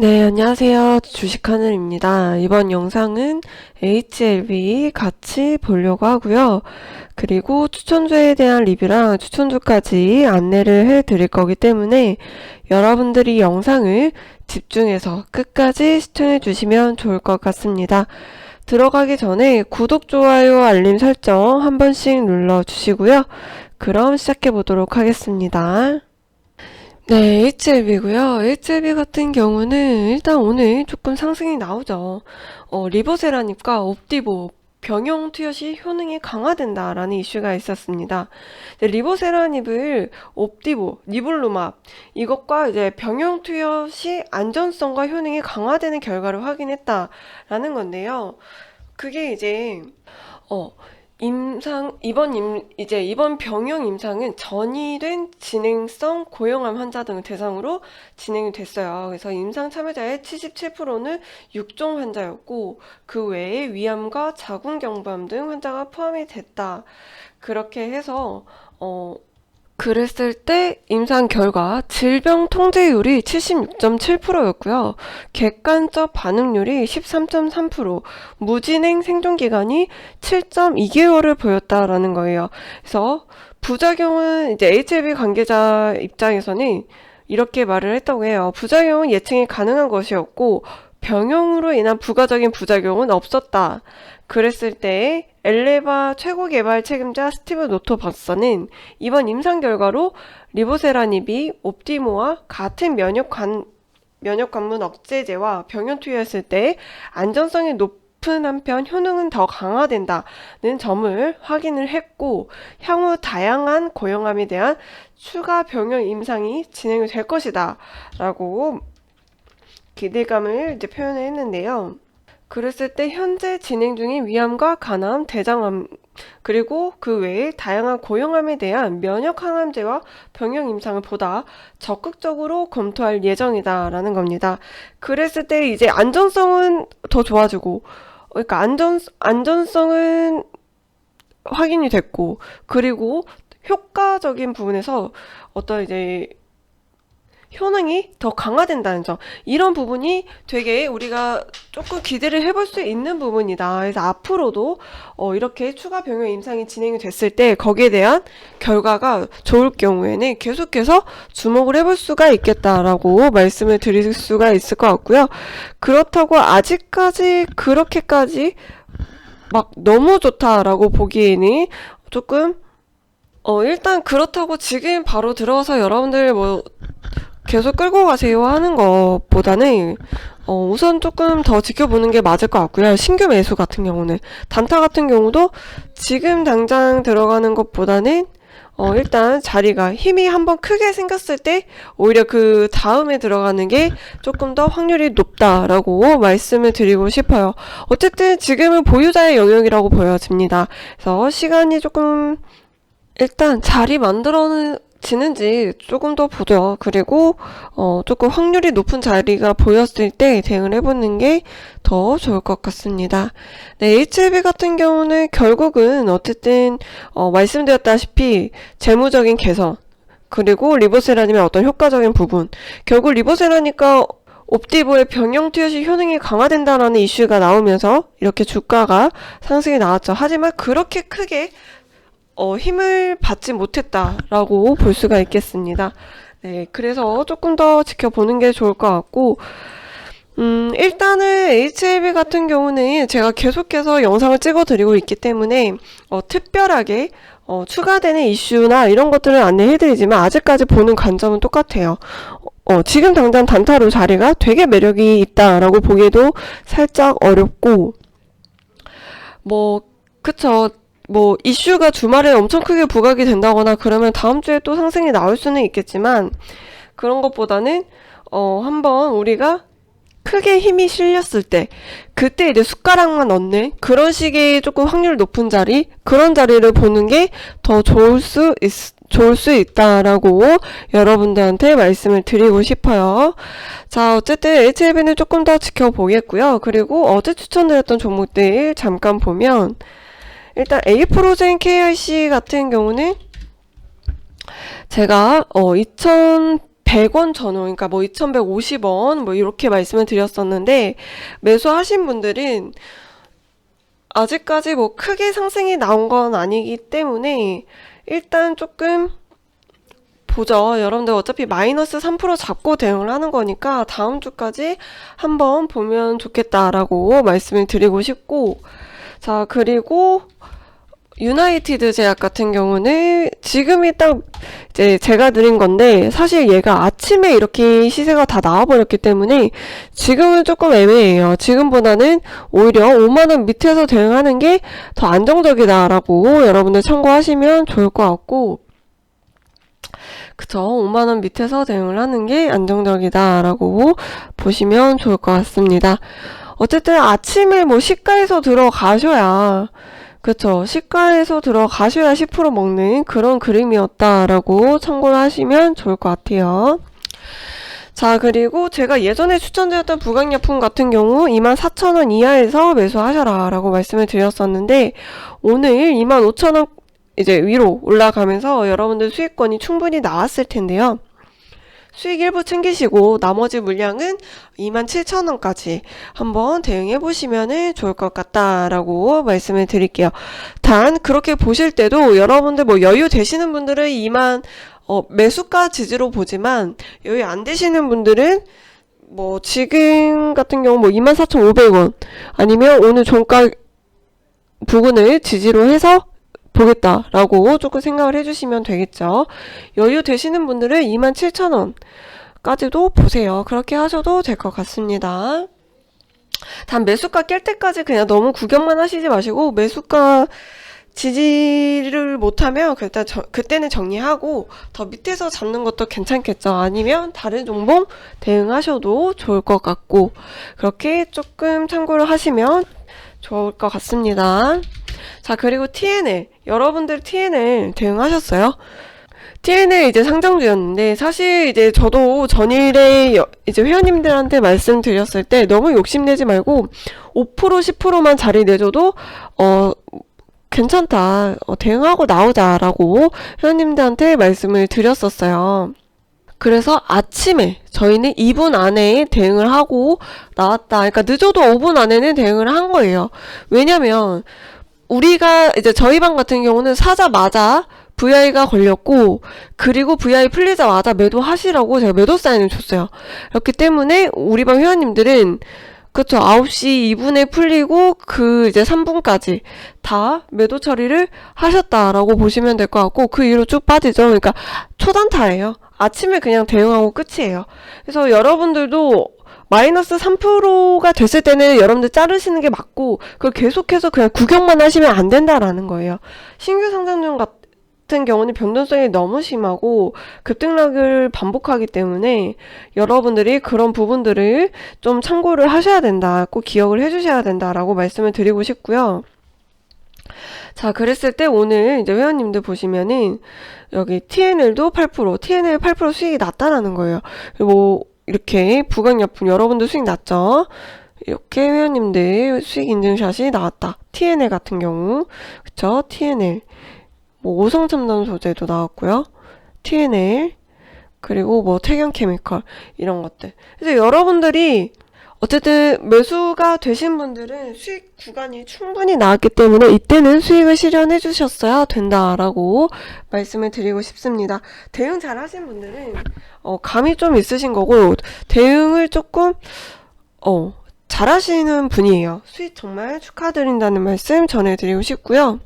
네, 안녕하세요. 주식하늘입니다. 이번 영상은 HLB 같이 보려고 하고요. 그리고 추천주에 대한 리뷰랑 추천주까지 안내를 해 드릴 거기 때문에 여러분들이 영상을 집중해서 끝까지 시청해 주시면 좋을 것 같습니다. 들어가기 전에 구독, 좋아요, 알림 설정 한 번씩 눌러 주시고요. 그럼 시작해 보도록 하겠습니다. 네, HLB고요. HLB 같은 경우는 일단 오늘 조금 상승이 나오죠. 어, 리버세라니까 옵디보 병용 투여시 효능이 강화된다라는 이슈가 있었습니다. 이제 리보세라닙을 옵디보, 니볼루맙 이것과 이제 병용 투여시 안전성과 효능이 강화되는 결과를 확인했다라는 건데요. 그게 이제 어 임상 이번 임 이제 이번 병용 임상은 전이된 진행성 고형암 환자 등을 대상으로 진행이 됐어요. 그래서 임상 참여자의 77%는 육종 환자였고 그 외에 위암과 자궁경부암 등 환자가 포함이 됐다. 그렇게 해서 어 그랬을 때 임상 결과 질병 통제율이 76.7%였고요. 객관적 반응률이 13.3%, 무진행 생존 기간이 7.2개월을 보였다라는 거예요. 그래서 부작용은 이제 HIV 관계자 입장에서는 이렇게 말을 했다고 해요. 부작용은 예측이 가능한 것이었고 병용으로 인한 부가적인 부작용은 없었다. 그랬을 때 엘레바 최고 개발 책임자 스티브 노토 박사는 이번 임상 결과로 리보세라닙이 옵티모와 같은 면역 관 면역 관문 억제제와 병용 투여했을 때 안전성이 높은 한편 효능은 더 강화된다는 점을 확인을 했고 향후 다양한 고형암에 대한 추가 병용 임상이 진행이 될 것이다 라고 기대감을 이제 표현을 했는데요. 그랬을 때 현재 진행 중인 위암과 간암, 대장암 그리고 그 외에 다양한 고형암에 대한 면역 항암제와 병용 임상을 보다 적극적으로 검토할 예정이다라는 겁니다. 그랬을 때 이제 안전성은 더 좋아지고 그러니까 안전 안전성은 확인이 됐고 그리고 효과적인 부분에서 어떤 이제 효능이 더 강화된다는 점 이런 부분이 되게 우리가 조금 기대를 해볼 수 있는 부분이다. 그래서 앞으로도 어, 이렇게 추가 병역 임상이 진행이 됐을 때 거기에 대한 결과가 좋을 경우에는 계속해서 주목을 해볼 수가 있겠다라고 말씀을 드릴 수가 있을 것 같고요. 그렇다고 아직까지 그렇게까지 막 너무 좋다라고 보기에는 조금 어 일단 그렇다고 지금 바로 들어와서 여러분들 뭐 계속 끌고 가세요 하는 것보다는 어, 우선 조금 더 지켜보는 게 맞을 것 같고요. 신규 매수 같은 경우는 단타 같은 경우도 지금 당장 들어가는 것보다는 어, 일단 자리가 힘이 한번 크게 생겼을 때 오히려 그 다음에 들어가는 게 조금 더 확률이 높다라고 말씀을 드리고 싶어요. 어쨌든 지금은 보유자의 영역이라고 보여집니다. 그래서 시간이 조금 일단 자리 만들어는 지는지 조금 더 보죠. 그리고 어, 조금 확률이 높은 자리가 보였을 때 대응을 해보는 게 더 좋을 것 같습니다. 네, HLB 같은 경우는 결국은 어쨌든 어, 말씀드렸다시피 재무적인 개선 그리고 리보세라님의 어떤 효과적인 부분 결국 리보세라니까 옵티보의 병영 투여시 효능이 강화된다라는 이슈가 나오면서 이렇게 주가가 상승이 나왔죠. 하지만 그렇게 크게 어, 힘을 받지 못했다라고 볼 수가 있겠습니다. 네, 그래서 조금 더 지켜보는 게 좋을 것 같고, 음, 일단은 HLB 같은 경우는 제가 계속해서 영상을 찍어드리고 있기 때문에, 어, 특별하게, 어, 추가되는 이슈나 이런 것들을 안내해드리지만, 아직까지 보는 관점은 똑같아요. 어, 지금 당장 단타로 자리가 되게 매력이 있다라고 보기에도 살짝 어렵고, 뭐, 그쵸. 뭐 이슈가 주말에 엄청 크게 부각이 된다거나 그러면 다음 주에 또 상승이 나올 수는 있겠지만 그런 것보다는 어 한번 우리가 크게 힘이 실렸을 때 그때 이제 숟가락만 넣는 그런 식의 조금 확률 높은 자리 그런 자리를 보는 게 더 좋을 수 있, 좋을 수 있다라고 여러분들한테 말씀을 드리고 싶어요. 자, 어쨌든 HLB는 조금 더 지켜보겠고요. 그리고 어제 추천드렸던 종목들 잠깐 보면 일단 에이프로젠 KIC 같은 경우는 제가 어 2100, 2100원 전후, 그러니까 뭐 2150원, 뭐 이렇게 말씀을 드렸었는데, 매수하신 분들은 아직까지 뭐 크게 상승이 나온 건 아니기 때문에, 일단 조금 보죠. 여러분들 어차피 마이너스 3% 잡고 대응을 하는 거니까 다음 주까지 한번 보면 좋겠다라고 말씀을 드리고 싶고, 자, 그리고 유나이티드 제약 같은 경우는 지금이 딱 이제 제가 드린 건데 사실 얘가 아침에 이렇게 시세가 다 나와버렸기 때문에 지금은 조금 애매해요. 지금보다는 오히려 5만원 밑에서 대응하는 게 더 안정적이다라고 여러분들 참고하시면 좋을 것 같고 그쵸. 5만원 밑에서 대응을 하는 게 안정적이다라고 보시면 좋을 것 같습니다. 어쨌든 아침에 뭐 시가에서 들어가셔야 그쵸. 시가에서 들어가셔야 10% 먹는 그런 그림이었다라고 참고를 하시면 좋을 것 같아요. 자, 그리고 제가 예전에 추천드렸던 부강약품 같은 경우 24,000원 이하에서 매수하셔라 라고 말씀을 드렸었는데 오늘 25,000원 이제 위로 올라가면서 여러분들 수익권이 충분히 나왔을 텐데요. 수익 일부 챙기시고 나머지 물량은 27,000원까지 한번 대응해 보시면 좋을 것 같다라고 말씀을 드릴게요. 단 그렇게 보실 때도 여러분들 뭐 여유 되시는 분들은 2만 어, 매수가 지지로 보지만 여유 안 되시는 분들은 뭐 지금 같은 경우 뭐 24,500원 아니면 오늘 종가 부근을 지지로 해서 보겠다라고 조금 생각을 해주시면 되겠죠. 여유 되시는 분들은 27,000원까지도 보세요. 그렇게 하셔도 될 것 같습니다. 단 매수가 깰 때까지 그냥 너무 구경만 하시지 마시고 매수가 지지를 못하면 그때 저, 그때는 정리하고 더 밑에서 잡는 것도 괜찮겠죠. 아니면 다른 종목 대응하셔도 좋을 것 같고 그렇게 조금 참고를 하시면 좋을 것 같습니다. 자, 그리고 TNL. 여러분들 TNL 대응하셨어요? TNL 이제 상장주였는데, 사실 이제 저도 전일에 여- 이제 회원님들한테 말씀드렸을 때 너무 욕심내지 말고 5% 10%만 자리 내줘도, 어, 괜찮다. 어, 대응하고 나오자라고 회원님들한테 말씀을 드렸었어요. 그래서 아침에 저희는 2분 안에 대응을 하고 나왔다. 그러니까 늦어도 5분 안에는 대응을 한 거예요. 왜냐면 우리가 이제 저희 방 같은 경우는 사자마자 VI가 걸렸고 그리고 VI 풀리자마자 매도하시라고 제가 매도 사인을 줬어요. 그렇기 때문에 우리 방 회원님들은 그쵸 9시 2분에 풀리고 그 이제 3분까지 다 매도 처리를 하셨다라고 보시면 될 것 같고 그 이후로 쭉 빠지죠. 그러니까 초단타예요. 아침에 그냥 대응하고 끝이에요. 그래서 여러분들도 마이너스 3%가 됐을 때는 여러분들 자르시는 게 맞고 그걸 계속해서 그냥 구경만 하시면 안 된다라는 거예요. 신규 상장중 같은 경우는 변동성이 너무 심하고 급등락을 반복하기 때문에 여러분들이 그런 부분들을 좀 참고를 하셔야 된다. 꼭 기억을 해주셔야 된다라고 말씀을 드리고 싶고요. 자, 그랬을 때 오늘 이제 회원님들 보시면은 여기 TNL도 8%, TNL 8% 수익이 났다라는 거예요. 그리고 이렇게 부강약품 여러분들 수익 났죠? 이렇게 회원님들 수익 인증샷이 나왔다. TNL 같은 경우. 그쵸? TNL. 뭐 오성 첨단 소재도 나왔고요. TNL. 그리고 뭐 태경 케미컬. 이런 것들. 그래서 여러분들이 어쨌든 매수가 되신 분들은 수익 구간이 충분히 나왔기 때문에 이때는 수익을 실현해 주셨어야 된다라고 말씀을 드리고 싶습니다. 대응 잘 하신 분들은 어, 감이 좀 있으신 거고 대응을 조금 어, 잘 하시는 분이에요. 수익 정말 축하드린다는 말씀 전해드리고 싶고요.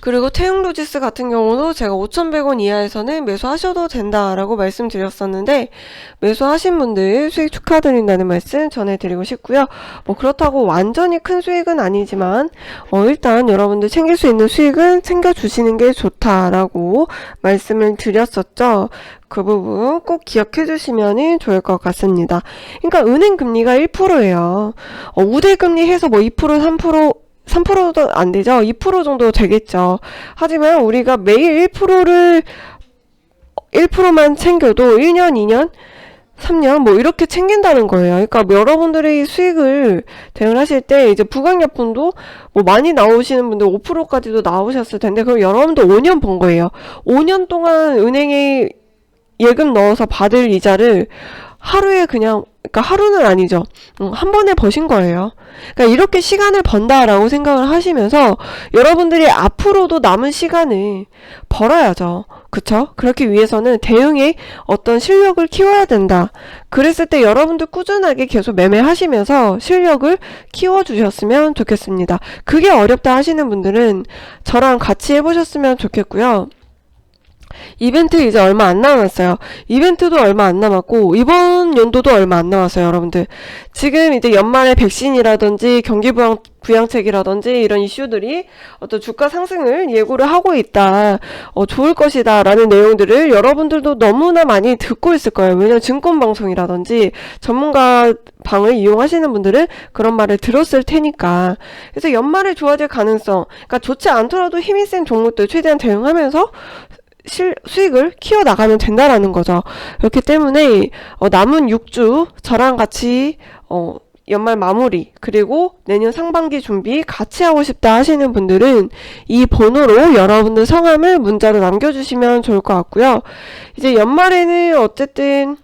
그리고 태용로지스 같은 경우도 제가 5,100원 이하에서는 매수하셔도 된다라고 말씀드렸었는데 매수하신 분들 수익 축하드린다는 말씀 전해드리고 싶고요. 뭐 그렇다고 완전히 큰 수익은 아니지만 어 일단 여러분들 챙길 수 있는 수익은 챙겨주시는 게 좋다라고 말씀을 드렸었죠. 그 부분 꼭 기억해 주시면 좋을 것 같습니다. 그러니까 은행 금리가 1%예요. 어, 우대 금리 해서 뭐 2%, 3% 3%도 안 되죠. 2% 정도 되겠죠. 하지만 우리가 매일 1%를 1%만 챙겨도 1년, 2년, 3년 뭐 이렇게 챙긴다는 거예요. 그러니까 여러분들이 수익을 대응을 하실 때 이제 부강약품도 뭐 많이 나오시는 분들 5%까지도 나오셨을 텐데 그럼 여러분도 5년 번 거예요. 5년 동안 은행에 예금 넣어서 받을 이자를 하루에 그냥 그러니까 하루는 아니죠. 음, 한 번에 버신 거예요. 그러니까 이렇게 시간을 번다라고 생각을 하시면서 여러분들이 앞으로도 남은 시간을 벌어야죠. 그쵸? 그렇기 위해서는 대응의 어떤 실력을 키워야 된다. 그랬을 때 여러분들 꾸준하게 계속 매매하시면서 실력을 키워주셨으면 좋겠습니다. 그게 어렵다 하시는 분들은 저랑 같이 해보셨으면 좋겠고요. 이벤트 이제 얼마 안 남았어요. 이벤트도 얼마 안 남았고 이번 연도도 얼마 안 남았어요, 여러분들. 지금 이제 연말에 백신이라든지 경기 부양 부양책이라든지 이런 이슈들이 어떤 주가 상승을 예고를 하고 있다. 어, 좋을 것이다. 라는 내용들을 여러분들도 너무나 많이 듣고 있을 거예요. 왜냐면 증권 방송이라든지 전문가 방을 이용하시는 분들은 그런 말을 들었을 테니까. 그래서 연말에 좋아질 가능성, 그러니까 좋지 않더라도 힘이 센 종목들 최대한 대응하면서 실, 수익을 키워 나가면 된다라는 거죠. 그렇기 때문에 어, 남은 6주 저랑 같이 어, 연말 마무리 그리고 내년 상반기 준비 같이 하고 싶다 하시는 분들은 이 번호로 여러분들 성함을 문자로 남겨주시면 좋을 것 같고요. 이제 연말에는 어쨌든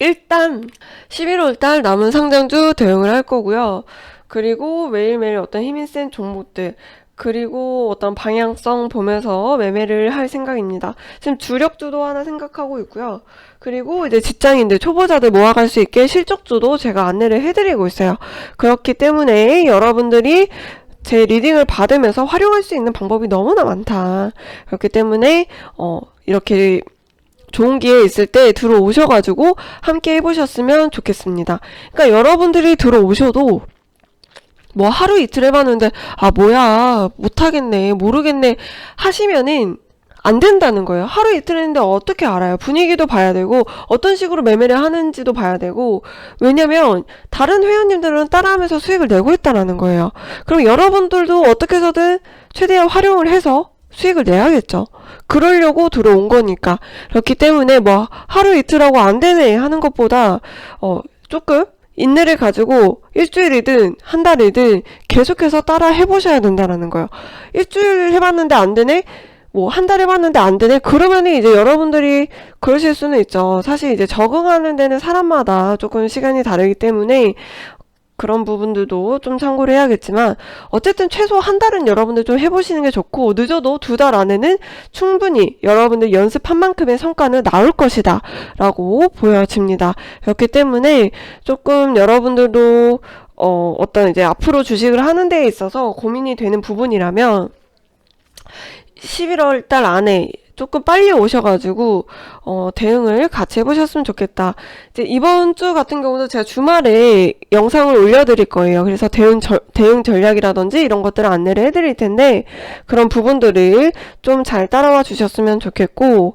일단 11월 달 남은 상장주 대응을 할 거고요. 그리고 매일매일 어떤 힘이 센 종목들 그리고 어떤 방향성 보면서 매매를 할 생각입니다. 지금 주력주도 하나 생각하고 있고요. 그리고 이제 직장인들, 초보자들 모아갈 수 있게 실적주도 제가 안내를 해드리고 있어요. 그렇기 때문에 여러분들이 제 리딩을 받으면서 활용할 수 있는 방법이 너무나 많다. 그렇기 때문에, 어, 이렇게 좋은 기회 있을 때 들어오셔가지고 함께 해보셨으면 좋겠습니다. 그러니까 여러분들이 들어오셔도 뭐 하루 이틀 해봤는데 아 뭐야 못하겠네 모르겠네 하시면은 안 된다는 거예요. 하루 이틀 했는데 어떻게 알아요? 분위기도 봐야 되고 어떤 식으로 매매를 하는지도 봐야 되고 왜냐면 다른 회원님들은 따라하면서 수익을 내고 있다라는 거예요. 그럼 여러분들도 어떻게 해서든 최대한 활용을 해서 수익을 내야겠죠. 그러려고 들어온 거니까. 그렇기 때문에 뭐 하루 이틀하고 안 되네 하는 것보다 어 조금 인내를 가지고 일주일이든 한 달이든 계속해서 따라 해보셔야 된다라는 거예요. 일주일 해봤는데 안 되네? 뭐 한 달 해봤는데 안 되네? 그러면은 이제 여러분들이 그러실 수는 있죠. 사실 이제 적응하는 데는 사람마다 조금 시간이 다르기 때문에 그런 부분들도 좀 참고를 해야겠지만 어쨌든 최소 한 달은 여러분들 좀 해보시는 게 좋고 늦어도 두 달 안에는 충분히 여러분들 연습한 만큼의 성과는 나올 것이다 라고 보여집니다. 그렇기 때문에 조금 여러분들도 어, 어떤 이제 앞으로 주식을 하는 데에 있어서 고민이 되는 부분이라면 11월 달 안에 조금 빨리 오셔가지고 어, 대응을 같이 해보셨으면 좋겠다. 이제 이번 주 같은 경우도 제가 주말에 영상을 올려드릴 거예요. 그래서 대응 절, 대응 전략이라든지 이런 것들을 안내를 해드릴 텐데 그런 부분들을 좀 잘 따라와 주셨으면 좋겠고.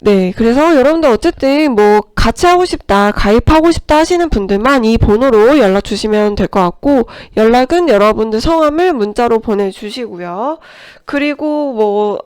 네, 그래서 여러분들 어쨌든 뭐 같이 하고 싶다, 가입하고 싶다 하시는 분들만 이 번호로 연락 주시면 될 것 같고 연락은 여러분들 성함을 문자로 보내주시고요. 그리고 뭐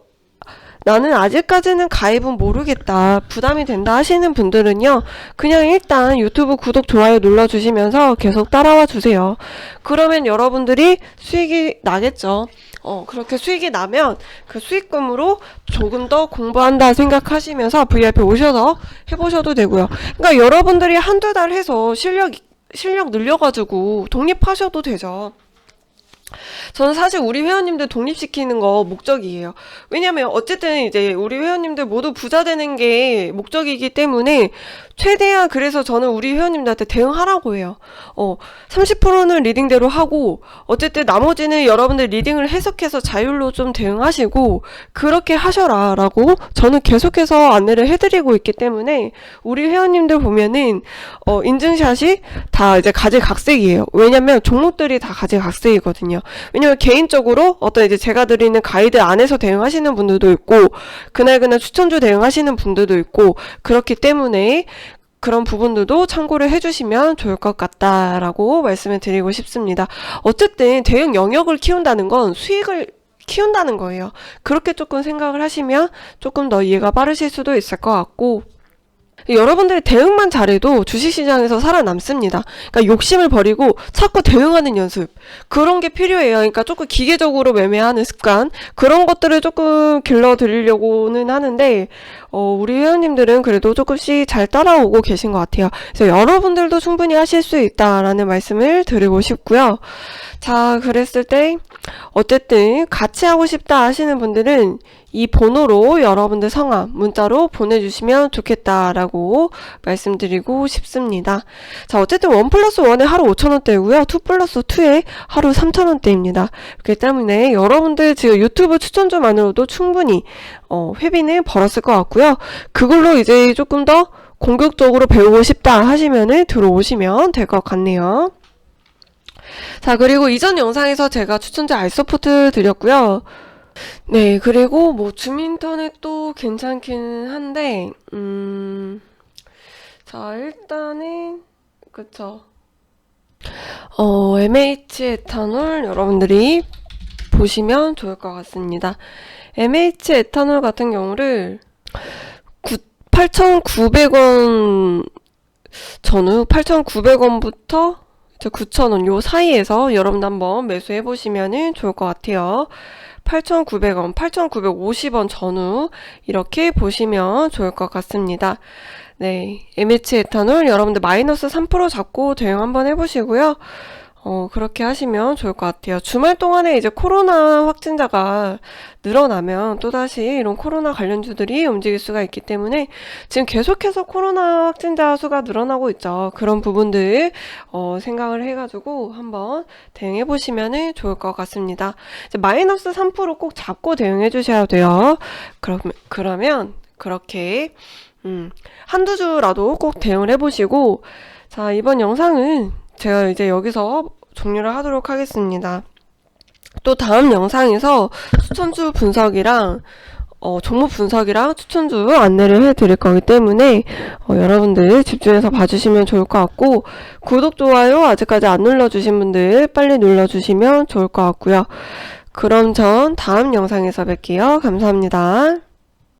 나는 아직까지는 가입은 모르겠다. 부담이 된다 하시는 분들은요. 그냥 일단 유튜브 구독, 좋아요 눌러주시면서 계속 따라와 주세요. 그러면 여러분들이 수익이 나겠죠. 어, 그렇게 수익이 나면 그 수익금으로 조금 더 공부한다 생각하시면서 VIP 오셔서 해보셔도 되고요. 그러니까 여러분들이 한두 달 해서 실력, 실력 늘려가지고 독립하셔도 되죠. 저는 사실 우리 회원님들 독립시키는 거 목적이에요. 왜냐면 어쨌든 이제 우리 회원님들 모두 부자 되는 게 목적이기 때문에 최대한 그래서 저는 우리 회원님들한테 대응하라고 해요. 어, 30%는 리딩대로 하고 어쨌든 나머지는 여러분들 리딩을 해석해서 자율로 좀 대응하시고 그렇게 하셔라라고 저는 계속해서 안내를 해드리고 있기 때문에 우리 회원님들 보면은 어, 인증샷이 다 이제 가지각색이에요. 왜냐면 종목들이 다 가지각색이거든요. 왜냐면 개인적으로 어떤 이제 제가 드리는 가이드 안에서 대응하시는 분들도 있고 그날 그날 추천주 대응하시는 분들도 있고 그렇기 때문에 그런 부분들도 참고를 해주시면 좋을 것 같다라고 말씀을 드리고 싶습니다. 어쨌든 대응 영역을 키운다는 건 수익을 키운다는 거예요. 그렇게 조금 생각을 하시면 조금 더 이해가 빠르실 수도 있을 것 같고 여러분들이 대응만 잘해도 주식시장에서 살아남습니다. 그러니까 욕심을 버리고 자꾸 대응하는 연습. 그런 게 필요해요. 그러니까 조금 기계적으로 매매하는 습관. 그런 것들을 조금 길러드리려고는 하는데, 어, 우리 회원님들은 그래도 조금씩 잘 따라오고 계신 것 같아요. 그래서 여러분들도 충분히 하실 수 있다라는 말씀을 드리고 싶고요. 자, 그랬을 때, 어쨌든 같이 하고 싶다 하시는 분들은 이 번호로 여러분들 성함 문자로 보내주시면 좋겠다라고 말씀드리고 싶습니다. 자, 어쨌든 원 플러스 원에 하루 5천원대고요. 투 플러스 투에 하루 3천원대입니다. 그렇기 때문에 여러분들 지금 유튜브 추천주만으로도 충분히 어, 회비는 벌었을 것 같고요. 그걸로 이제 조금 더 공격적으로 배우고 싶다 하시면은 들어오시면 될 것 같네요. 자, 그리고 이전 영상에서 제가 추천제 알서포트 드렸고요. 네, 그리고 뭐 줌인터넷도 괜찮기는 한데, 음, 자, 일단은, 그쵸. 어, MH 에탄올 여러분들이 보시면 좋을 것 같습니다. MH 에탄올 같은 경우를 8,900원 전후 8,900원부터 9,000원 요 사이에서 여러분들 한번 매수해 보시면은 좋을 것 같아요. 8,900원, 8,950원 전후 이렇게 보시면 좋을 것 같습니다. 네, MH 에탄올 여러분들 마이너스 3% 잡고 대응 한번 해보시고요. 어, 그렇게 하시면 좋을 것 같아요. 주말 동안에 이제 코로나 확진자가 늘어나면 또다시 이런 코로나 관련주들이 움직일 수가 있기 때문에 지금 계속해서 코로나 확진자 수가 늘어나고 있죠. 그런 부분들, 어, 생각을 해가지고 한번 대응해 보시면 좋을 것 같습니다. 마이너스 3%꼭 잡고 대응해 주셔야 돼요. 그러면, 그러면, 그렇게, 음, 한두 주라도 꼭 대응을 해보시고, 자, 이번 영상은 제가 이제 여기서 종료를 하도록 하겠습니다. 또 다음 영상에서 추천주 분석이랑 어, 종목 분석이랑 추천주 안내를 해드릴 거기 때문에 어, 여러분들 집중해서 봐주시면 좋을 것 같고 구독, 좋아요 아직까지 안 눌러주신 분들 빨리 눌러주시면 좋을 것 같고요. 그럼 전 다음 영상에서 뵐게요. 감사합니다.